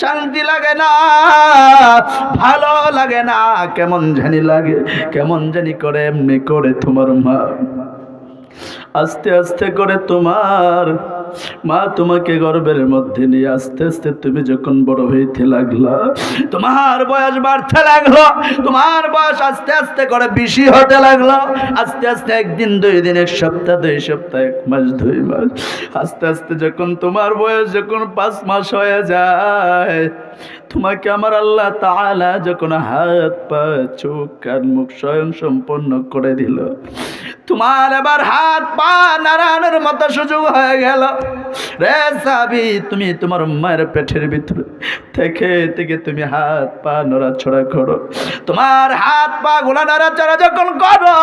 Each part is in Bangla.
শান্তি লাগে না, ভালো লাগে না। কেমন জানি লাগে, কেমন জানি করে, এমনি করে তোমার মা, আস্তে আস্তে করে তোমার মা তোমাকে গর্বের মধ্যে নিয়ে আস্তে আস্তে তুমি যখন বড় হইতে লাগলা, তোমার বয়স বাড়তে লাগল, তোমার বয়স আস্তে আস্তে করে বেশি হতে লাগল, আস্তে আস্তে একদিন, দুই দিন, এক সপ্তাহ, দুই সপ্তাহ, এক মাস, দুই মাস, আস্তে আস্তে যখন তোমার বয়স যখন পাঁচ মাস হয়ে যায় তোমাকে আমার আল্লাহ তালা যখন হাত, পা, চোখ, কান, মুখ স্বয়ং সম্পন্ন করে দিল, তোমার এবার হাত, পা নারায়ণের মতো সুযোগ হয়ে গেল। রে সাবি তুমি তোমার মায়ের পেটের ভিতরে থেকে থেকে তুমি হাত, পা নড়াচড়া করো। তোমার হাত, পা গুলা নড়াচড়া যখন করো,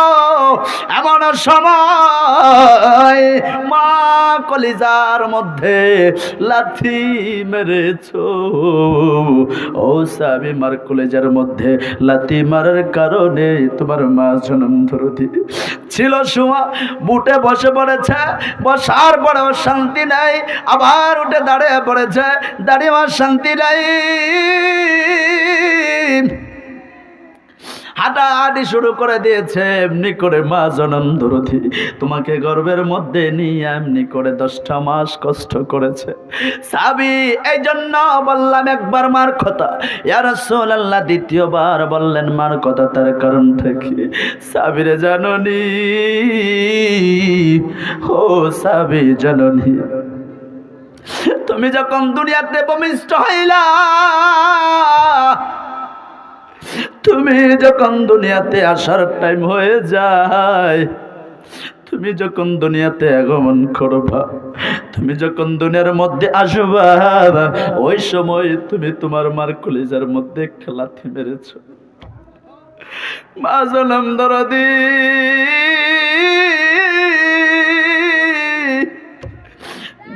এমন সময় মা কলিজার মধ্যে লাথি মেরেছো। ও সাবি মার কলেজার মধ্যে লাতি মারার কারণে তোমার মা জনম ধরতি। ছিল সুমা বুটে বসে পড়েছে, বসার পরে ওর শান্তি নাই, আবার উঠে দাঁড়িয়ে পড়েছে দাঁড়িয়ে আমার শান্তি নাই। হাঁটাহাঁটি শুরু করে দিয়েছে, এমনি করে মা জনম ধরতি তোমাকে গর্বের মধ্যে নিয়ে এমনি করে দশটা মাস কষ্ট করেছে। সাবি এই জন্য বললাম একবার মার কথা। ইয়ার আল্লাহ দ্বিতীয়বার বললেন মার কথা তার কারণ থেকে। সাবিরে জাননি, ও সাবি জাননি, তুমি যখন দুনিয়াতে ভূমিষ্ঠ হইলা তুমি যখন দুনিয়াতে আসার টাইম হয়ে যায়, তুমি যখন দুনিয়াতে আগমন করবা, তুমি যখন দুনিয়ার মধ্যে আসবা, ওই সময় তুমি তোমার মার কলেজার মধ্যে খেলাথি মেরেছ। মা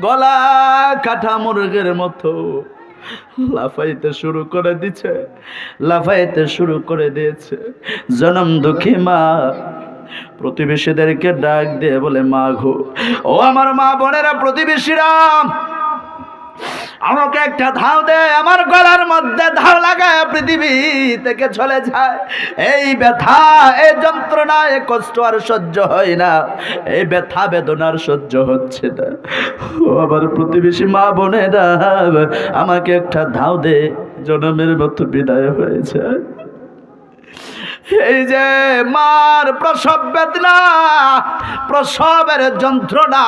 গলা কাঠা মুরগের মতো লাফাইতে শুরু করে দিছে, লাফাইতে শুরু করে দিয়েছে। জনম দুঃখী মা, প্রতিবেশীদেরকে ডাক দিয়ে বলে, মা ঘো ও আমার মা বোনেরা, প্রতিবেশীরা আমাকে একটা ধাও দে, আমার গলার মধ্যে ধাও লাগায় পৃথিবী থেকে চলে যায়। এই ব্যথা, এই যন্ত্রণা এই কষ্ট আর সহ্য হয় না। এই ব্যথা বেদনার সহ্য হচ্ছে না। আমার প্রতিবেশী মা বোনেরা, আমাকে একটা ধাও দে, জনমের মতো বিদায় হয়েছে। এই যে মার প্রসব বেদনা, প্রসবের যন্ত্রণা,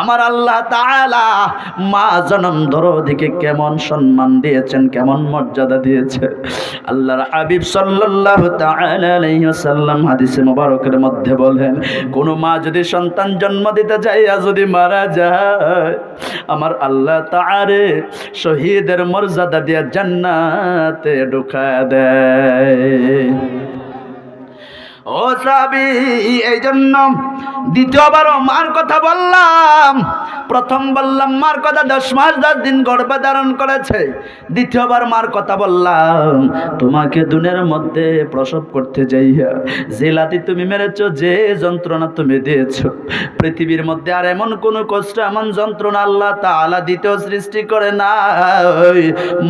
আমার আল্লাহ তাআলা মা জনম দরদিকে কেমন সম্মান দিয়েছেন, কেমন মর্যাদা দিয়েছে। আল্লাহর হাবিব সাল্লাল্লাহু তাআলা আলাইহি ওয়াসাল্লাম হাদিসে মোবারকের মধ্যে বলেন, কোনো মা যদি সন্তান জন্ম দিতে চাইয়া যদি মারা যায়, আমার আল্লাহ তাআরে শহীদের মর্যাদা দিয়ে জান্নাতে ঢুকায় দেয়। ও সাবি এই জন্য দ্বিতীয়বারও মার কথা বললাম। প্রথম বললাম, মার কথা দশ মাস, দশ দিন গর্ভে ধারণ করেছে। দ্বিতীয়বার মার কথা বললাম, তোমাকে দুনের মধ্যে প্রসব করতে যাইয়া যে লাতি তুমি মেরেছ, যে যন্ত্রণা তুমি দিয়েছ। পৃথিবীর মধ্যে আর এমন কোনো কষ্ট, এমন যন্ত্রণা আল্লাহ তাআলা দ্বিতীয় সৃষ্টি করে না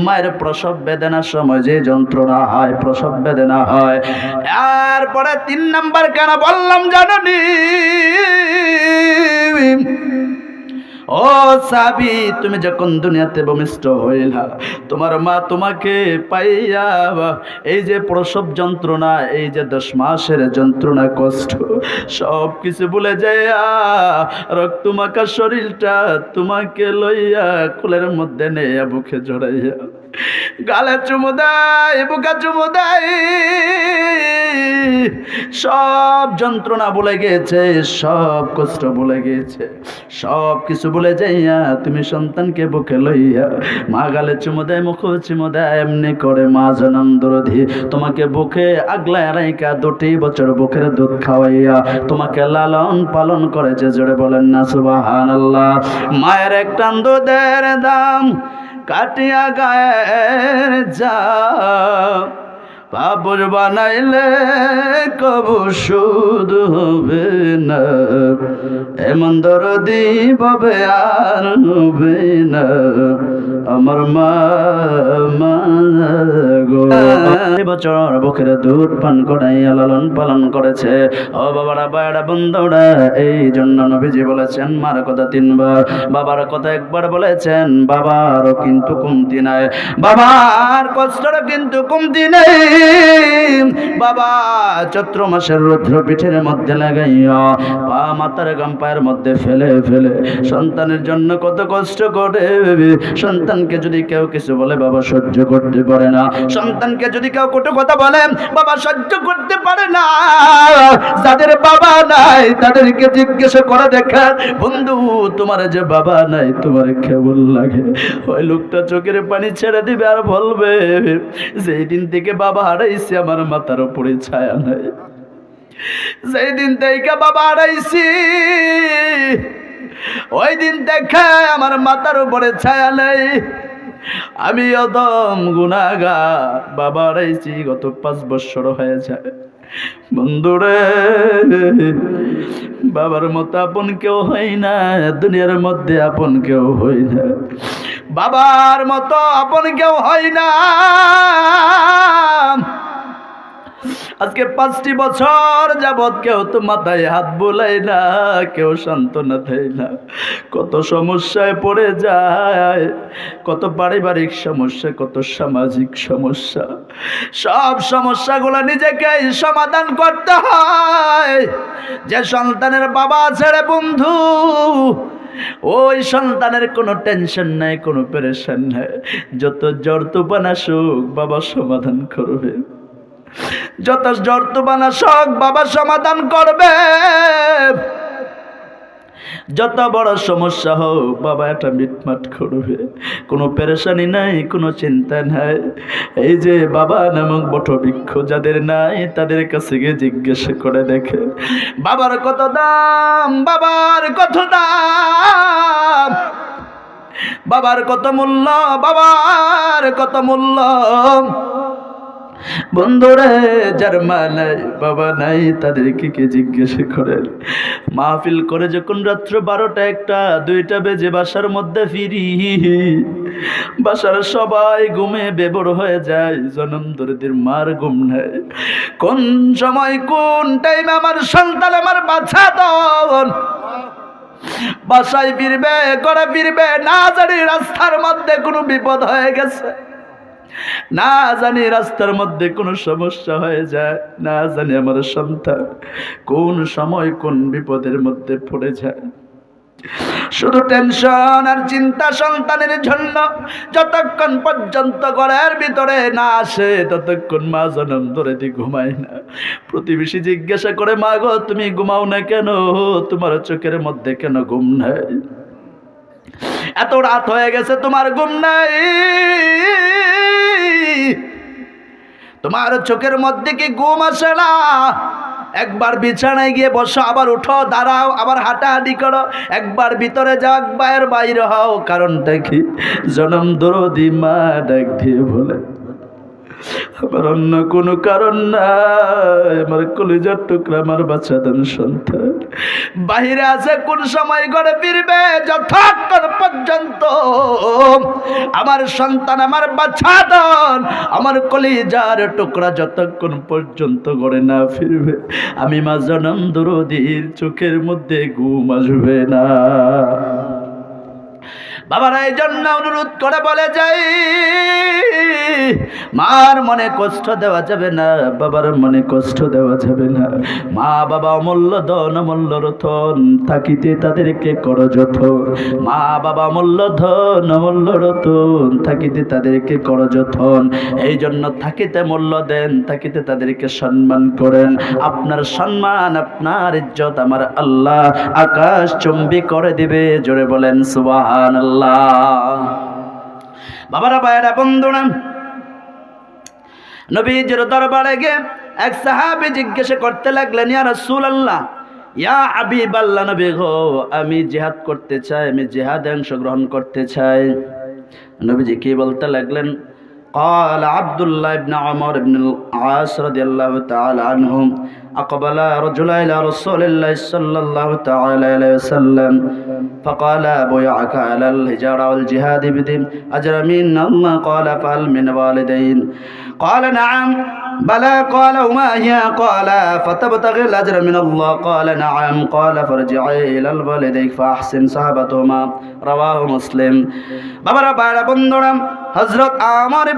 মায়ের প্রসব বেদনার সময় যে যন্ত্রণা হয়, প্রসব বেদনা হয়। এরপরে তিন নাম্বার কেন বললাম জাননি ও সাবি, তুমি যখন দুনিয়াতে ভূমিষ্ঠ হইলা, তোমার মা তোমাকে পাইয়া, এই যে প্রসব যন্ত্রণা, এই যে দশ মাসের যন্ত্রণা, কষ্ট সব কিছু ভুলে যাইয়া রক্তমাখা শরীরটা তোমাকে লইয়া কুলের মধ্যে নেয়া বুকে জড়াইয়া, গালে চুমু দেয়, বুকে চুমু দেয়, সব যন্ত্রণা বলে গেছে, সব কষ্ট বলে গেছে সব কিছু বলে যাইয়া তুমি সন্তানকে বুকে লইয়া মা গালে চুমু দেয়, মুখ চুমু দেয়, এমনি করে মা জনম দরধি তোমাকে বুকে আগলায় রাইকা দুটি বছর বুকের দুধ খাওয়াইয়া তোমাকে লালন পালন করেছে জোরে বলেন না সুবাহান আল্লাহ মায়ের একটা দুধের দাম কাটিয়া গায়ের যা পাপড় বানাইলে কবু সুদ হবে না। এমন দরদি পাবে আর হবে না। আমার মা বছর বুকের দুধ পান করাইয়া লালন পালন করেছে। ও বাবারা বায়রা বন্ধুরা, এই জন্য নবীজি বলেছেন, মার কথা তিনবার, বাবার কথা একবার বলেছেন, বাবারও কিন্তু কমতি নাই। বাবার কষ্টটা কিন্তু কমতি নেই। বাবা, চৈত্র মাসের রুদ্র পিঠের মধ্যে লাগাইয়া পা মাতার গাম পায়ের মধ্যে ফেলে ফেলে সন্তানের জন্য কত কষ্ট করে। সন্তানকে যদি কেউ কিছু বলে, বাবা সহ্য করতে পারে না। সন্তানকে যদি কেউ কটু কথা বলে, বাবা সহ্য করতে পারে না। যাদের বাবা নাই, তাদেরকে জিজ্ঞেস করে দেখেন বন্ধু, তোমার যে বাবা নাই, তোমার কেমন লাগে? ওই লোকটা চোখের পানি ছেড়ে দিবে আর বলবে, যেই দিন থেকে বাবা হারাইছে, আমার মাথার উপরে ছায়া নাই। যেই দিন থেকে বাবা হারাইছি ওই দিন দেখে আমার মাথার উপরে ছায়া নেই। আমি অদম গুনাগা বাবা হারাইছি, গত পাঁচ বছর হয়ে যায় বন্ধুরে, বাবার মতো আপন কেউ হয় না, দুনিয়ার মধ্যে আপন কেউ হয় না। বাবার মতো আপন কেউ হয় না। আজকে পাঁচটি বছর যাবৎ কেউ তো মাথায় হাত বোলাই না, কেউ সান্ত্বনা দেয় না। কত সমস্যায় পড়ে যায়, কত পারিবারিক সমস্যা, কত সামাজিক সমস্যা। সব সমস্যাগুলো নিজেকে সমাধান করতে হয়। যে সন্তানের বাবা ছেড়ে বন্ধু ওই সন্তানের কোনো টেনশন নাই, কোনো পেরেশান নাই। যত জ্বর, তুফান আসুক, বাবা সমাধান করবে। যত জ্বর, তুফান আসুক, বাবা সমাধান করবে। যত বড় সমস্যা হোক, বাবা এটা মিটমাট করবে। কোনো পেরেশানি নাই, কোনো চিন্তা নাই। এই যে বাবা নামক বটবৃক্ষ যাদের নাই, তাদের কাছে গিয়ে জিজ্ঞেস করে দেখে, বাবার কত দাম? বাবার কত দাম? বাবার কত মূল্য? বাবার কত মূল্য? বন্ধুরে, যার মা নাই, বাবা নাই, তাদেরকে কে জিজ্ঞেস করেন মাহফিল করে যখন রাত্র বারোটা একটা, দুইটা বেজে বাসার মধ্যে ফিরি। বাসার সবাই ঘুমে বেবর হয়ে যায়, জনম দরিদ্রের মার ঘুম নেয়। কোন সময় কোন টাইমে আমার সন্তান, আমার বাচ্চা দন বাসায় ফিরবে করে ফিরবে, না জানি রাস্তার মধ্যে কোনো বিপদ হয়ে গেছে। না জানি রাস্তার মধ্যে কোনো সমস্যা হয়ে যায়, না জানি আমার সন্তান কোন সময় কোন বিপদের মধ্যে পড়ে যায়। শুধু টেনশন আর চিন্তা সন্তানের জন্য, যতক্ষণ পর্যন্ত ঘরের ভিতরে না আসে, ততক্ষণ মা জনম ধরে দি ঘুমায় না। প্রতিবেশী জিজ্ঞাসা করে, মা গো, তুমি ঘুমাও না কেন? তোমার চোখের মধ্যে কেন ঘুম নাই? এত রাত হয়ে গেছে, তোমার গুম নাই। তোমার চোখের মধ্যে কি গুম আসে না? একবার বিছানায় গিয়ে বসো, আবার উঠো, দাঁড়াও, আবার হাঁটাহাঁটি করো। একবার ভিতরে যাও, একবার বাইরে হও, কারণটা কি? জনম দরদি মা ডাক দিয়ে বলে। আমার অন্য কোনো কারণ নাই। আমার কলিজার টুকরা, আমার বাচ্চাদান সন্তান। বাহিরে আছে কোন সময় ঘরে ফিরবে? যতক্ষণ পর্যন্ত আমার সন্তান, আমার বাচ্চাদান, আমার কলিজার টুকরা যতক্ষণ পর্যন্ত ঘরে না ফিরবে। আমি মা জনম দরদির চোখের মধ্যে ঘুম আসবে না। বাবারা, এই জন্য অনুরোধ করে বলে যাই মার মনে কষ্ট দেওয়া যাবে না, বাবার মনে কষ্ট দেওয়া যাবে না। মা বাবা অমূল্য ধন, অমূল্য রতন, থাকিতে তাদেরকে কর যত মা বাবা অমূল্য ধন, অমূল্য রতন, থাকিতে তাদেরকে কর যতন। এই জন্য থাকিতে মূল্য দেন, থাকিতে তাদেরকে সম্মান করেন। আপনার সম্মান, আপনার ইজ্জত আমার আল্লাহ আকাশ চুম্বি করে দিবে, জোরে বলেন সুবাহান আল্লাহ বাবারা, ভাইয়েরা, বন্ধুরা নবীজির দরবারে গিয়ে এক সাহাবি জিজ্ঞাসা করতে লাগলেন ইয়া রাসূলুল্লাহ ইয়া হাবিব আল্লাহ নবী গো আমি জিহাদ করতে চাই আমি জিহাদে অংশগ্রহণ করতে চাই নবীজি কি বলতে লাগলেন قال عبد الله بن عمر بن العاص رضي الله تعالى عنهم أقبل رجل إلى رسول الله صلى الله تعالى عليه وسلم فقال بيعك على الهجرة والجهاد بدم أجر من الله قال فهل من والدين قال نعم بلى قال وما هي قال فتبتغي الأجر من الله قال نعم قال فارجعي إلى الوالدين فأحسن صحبتهما رواه مسلم بابا بارا بندرم حضرت عمر